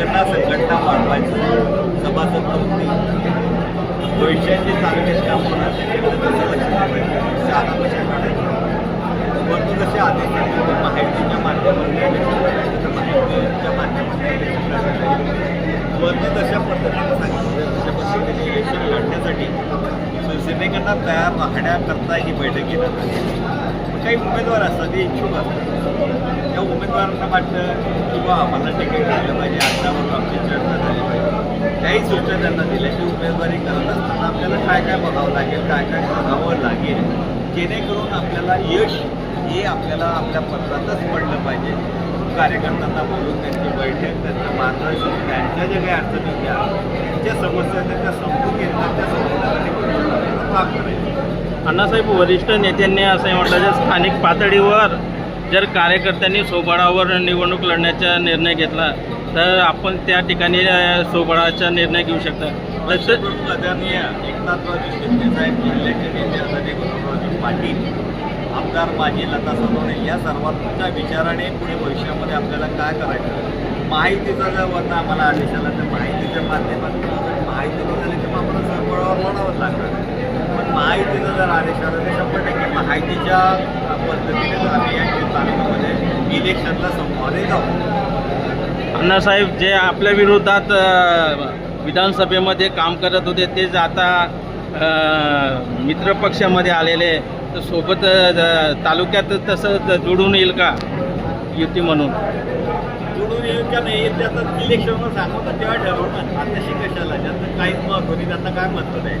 राज्यांना संघटना वाढवायचं सभासद होती. भविष्याचे चांगले काम होणार त्याच्याकडे लक्ष ठेवायचं आला कशा काढायच्या? परंतु जसे आदेश माहितीच्या माध्यमातून माध्यमातून वरती तशा पद्धतीने सांगितलं? तशा पद्धतीने इलेक्शन लढण्यासाठी शिवसैनिकांना तयार राहण्याकरता ही बैठक घेण्यात आली काही उमेदवार असतात ते इच्छुक असतात. त्या उमेदवारांना वाटतं किंवा आम्हाला तिकीट सूचना त्यांना दिल्या की उमेदवारी करत असताना आपल्याला काय काय बघावं लागेल काय काय बघावं लागेल? जेणेकरून आपल्याला यश हे आपल्याला आपल्या पत्रातच पडलं पाहिजे. कार्यकर्त्यांना बोलून त्यांची बैठक त्यांचं मार्गदर्शन त्यांच्या ज्या काही अडचणी होत्या त्यांच्या समस्या त्यांच्या समजून घेतात त्या समजण्यासाठी काम करायचं. अण्णासाहेब वरिष्ठ नेत्यांनी असं म्हटलं जे स्थानिक पातळीवर जर कार्यकर्त्यांनी सोबाडावर निवडणूक लढण्याचा निर्णय घेतला तर आपण त्या ठिकाणी सोबळाचा निर्णय घेऊ शकता. तर आदरणीय एकनाथरावजी शिंदे साहेब जिल्ह्याचे नेते आदरणीय गुरुरावजी पाटील आमदार माजी लता सलोने या सर्वांच्या विचाराने पुढे भविष्यामध्ये आपल्याला काय करायचं? माहितीचा जर वर्ण आम्हाला आदेश आला तर माहितीच्या माध्यमातून माहिती निघाली तर मग आम्हाला सरपळावर म्हणावंच लागणार. पण माहितीचा जर आदेश आला तर शंभर टक्के माहितीच्या पद्धतीने जर आम्ही या तालुक्यामध्ये म्हणजे इलेक्शनला संपवले जाऊ अण्णासाहेब जे आपल्या विरोधात विधानसभेमध्ये काम करत होते तेच आता मित्रपक्षामध्ये आलेले तर सोबत तालुक्यात तसं जोडून येईल का युती म्हणून? जोडून येईल का नाही येईल ते इलेक्शनवर सांगू तेव्हा ठरवणार आता कशाला ज्यांना काहीच महत्त्व नाही त्यांना काय महत्त्व नाही?